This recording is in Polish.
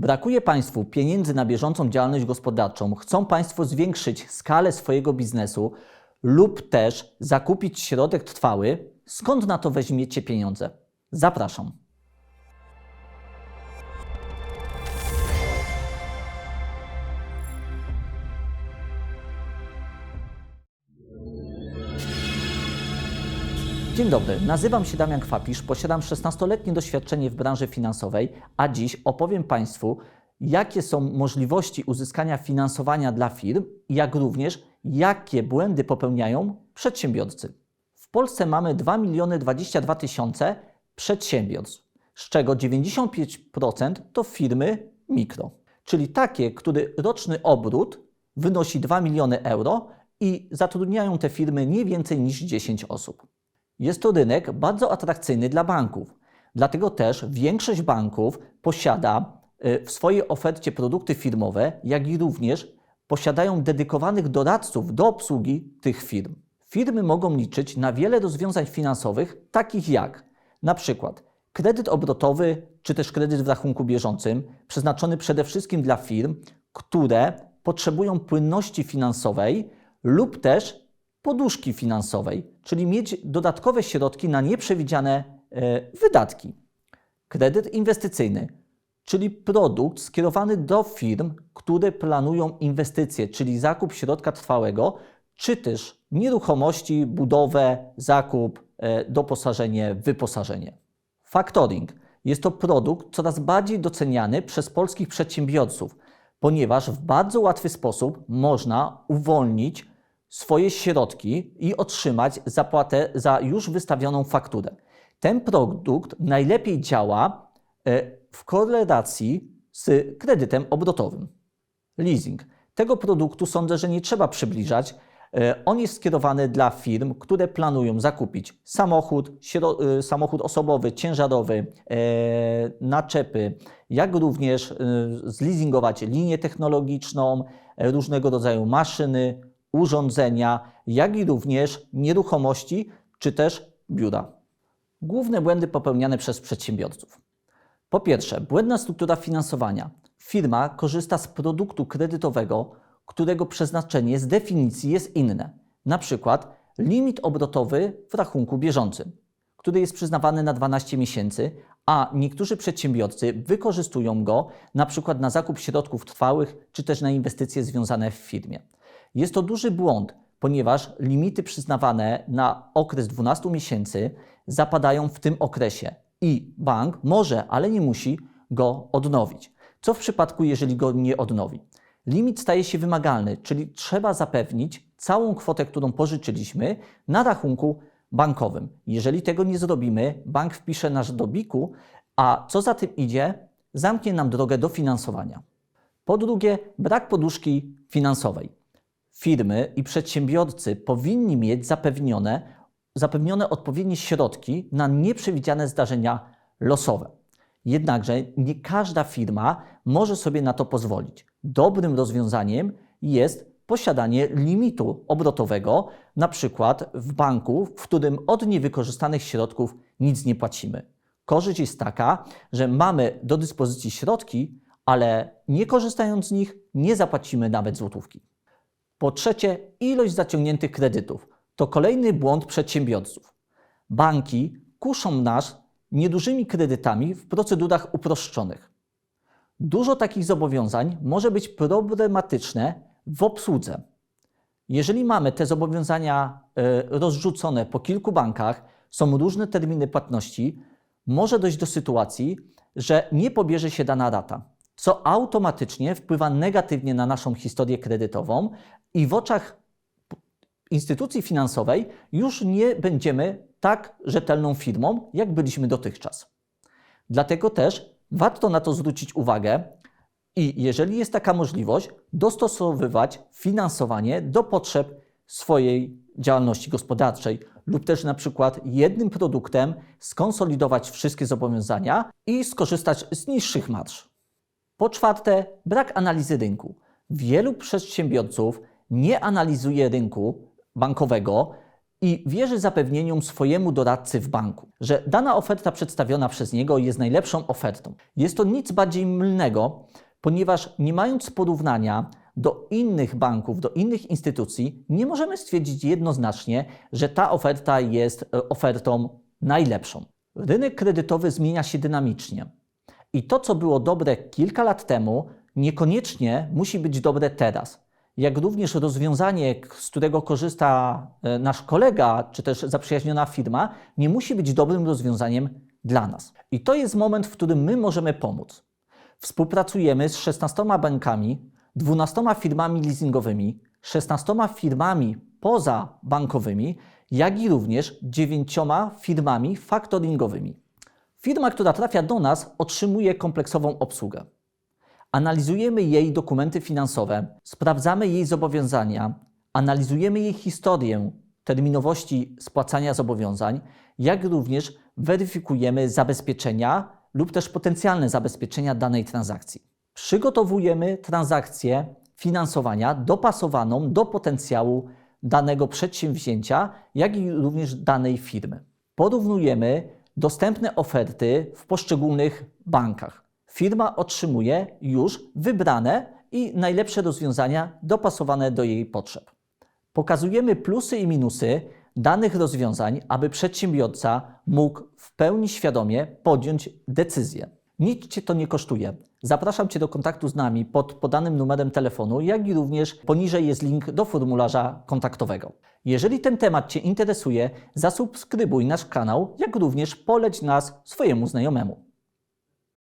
Brakuje Państwu pieniędzy na bieżącą działalność gospodarczą, chcą Państwo zwiększyć skalę swojego biznesu lub też zakupić środek trwały, skąd na to weźmiecie pieniądze? Zapraszam. Dzień dobry, nazywam się Damian Kwapisz, posiadam 16-letnie doświadczenie w branży finansowej, a dziś opowiem Państwu, jakie są możliwości uzyskania finansowania dla firm, jak również jakie błędy popełniają przedsiębiorcy. W Polsce mamy 2 miliony 22 tysiące przedsiębiorstw, z czego 95% to firmy mikro, czyli takie, które roczny obrót wynosi 2 miliony euro i zatrudniają te firmy nie więcej niż 10 osób. Jest to rynek bardzo atrakcyjny dla banków. Dlatego też większość banków posiada y, w swojej ofercie produkty firmowe, jak i również posiadają dedykowanych doradców do obsługi tych firm. Firmy mogą liczyć na wiele rozwiązań finansowych, takich jak na przykład kredyt obrotowy czy też kredyt w rachunku bieżącym, przeznaczony przede wszystkim dla firm, które potrzebują płynności finansowej lub też poduszki finansowej, czyli mieć dodatkowe środki na nieprzewidziane e, wydatki. Kredyt inwestycyjny, czyli produkt skierowany do firm, które planują inwestycje, czyli zakup środka trwałego, czy też nieruchomości, budowę, zakup, e, doposażenie, wyposażenie. Factoring jest to produkt coraz bardziej doceniany przez polskich przedsiębiorców, ponieważ w bardzo łatwy sposób można uwolnić swoje środki i otrzymać zapłatę za już wystawioną fakturę. Ten produkt najlepiej działa e, w korelacji z kredytem obrotowym. Leasing. Tego produktu sądzę, że nie trzeba przybliżać. E, on jest skierowany dla firm, które planują zakupić samochód, e, samochód osobowy, ciężarowy, naczepy, jak również zleasingować linię technologiczną, różnego rodzaju maszyny, urządzenia, jak i również nieruchomości czy też biura. Główne błędy popełniane przez przedsiębiorców. Po pierwsze, błędna struktura finansowania. Firma korzysta z produktu kredytowego, którego przeznaczenie z definicji jest inne. Na przykład limit obrotowy w rachunku bieżącym, który jest przyznawany na 12 miesięcy, a niektórzy przedsiębiorcy wykorzystują go na przykład na zakup środków trwałych czy też na inwestycje związane w firmie. Jest to duży błąd, ponieważ limity przyznawane na okres 12 miesięcy zapadają w tym okresie i bank może, ale nie musi go odnowić. Co w przypadku, jeżeli go nie odnowi? Limit staje się wymagalny, czyli trzeba zapewnić całą kwotę, którą pożyczyliśmy na rachunku bankowym. Jeżeli tego nie zrobimy, bank wpisze nasz do BIK-u, a co za tym idzie, zamknie nam drogę do finansowania. Po drugie, brak poduszki finansowej firmy i przedsiębiorcy powinni mieć zapewnione, zapewnione odpowiednie środki na nieprzewidziane zdarzenia losowe. Jednakże nie każda firma może sobie na to pozwolić. Dobrym rozwiązaniem jest posiadanie limitu obrotowego, na przykład w banku, w którym od niewykorzystanych środków nic nie płacimy. Korzyść jest taka, że mamy do dyspozycji środki, ale nie korzystając z nich, nie zapłacimy nawet złotówki. Po trzecie, ilość zaciągniętych kredytów. To kolejny błąd przedsiębiorców. Banki kuszą nas niedużymi kredytami w procedurach uproszczonych. Dużo takich zobowiązań może być problematyczne w obsłudze. Jeżeli mamy te zobowiązania e, rozrzucone po kilku bankach, są różne terminy płatności, może dojść do sytuacji, że nie pobierze się dana rata, co automatycznie wpływa negatywnie na naszą historię kredytową, i w oczach instytucji finansowej już nie będziemy tak rzetelną firmą, jak byliśmy dotychczas. Dlatego też warto na to zwrócić uwagę i jeżeli jest taka możliwość, dostosowywać finansowanie do potrzeb swojej działalności gospodarczej lub też na przykład jednym produktem skonsolidować wszystkie zobowiązania i skorzystać z niższych marsz. Po czwarte, brak analizy rynku. Wielu przedsiębiorców nie analizuje rynku bankowego i wierzy zapewnieniom swojemu doradcy w banku, że dana oferta przedstawiona przez niego jest najlepszą ofertą. Jest to nic bardziej mylnego, ponieważ nie mając porównania do innych banków, do innych instytucji, nie możemy stwierdzić jednoznacznie, że ta oferta jest e, ofertą najlepszą. Rynek kredytowy zmienia się dynamicznie. I to, co było dobre kilka lat temu, niekoniecznie musi być dobre teraz. Jak również rozwiązanie, z którego korzysta e, nasz kolega, czy też zaprzyjaźniona firma, nie musi być dobrym rozwiązaniem dla nas. I to jest moment, w którym my możemy pomóc. Współpracujemy z 16 bankami, 12 firmami leasingowymi, 16 firmami pozabankowymi, jak i również 9 firmami faktoringowymi. Firma, która trafia do nas, otrzymuje kompleksową obsługę. Analizujemy jej dokumenty finansowe, sprawdzamy jej zobowiązania, analizujemy jej historię terminowości spłacania zobowiązań, jak również weryfikujemy zabezpieczenia lub też potencjalne zabezpieczenia danej transakcji. Przygotowujemy transakcję finansowania dopasowaną do potencjału danego przedsięwzięcia, jak i również danej firmy. Porównujemy dostępne oferty w poszczególnych bankach. Firma otrzymuje już wybrane i najlepsze rozwiązania dopasowane do jej potrzeb. Pokazujemy plusy i minusy danych rozwiązań, aby przedsiębiorca mógł w pełni świadomie podjąć decyzję. Nic Cię to nie kosztuje. Zapraszam Cię do kontaktu z nami pod podanym numerem telefonu, jak i również poniżej jest link do formularza kontaktowego. Jeżeli ten temat Cię interesuje, zasubskrybuj nasz kanał, jak również poleć nas swojemu znajomemu.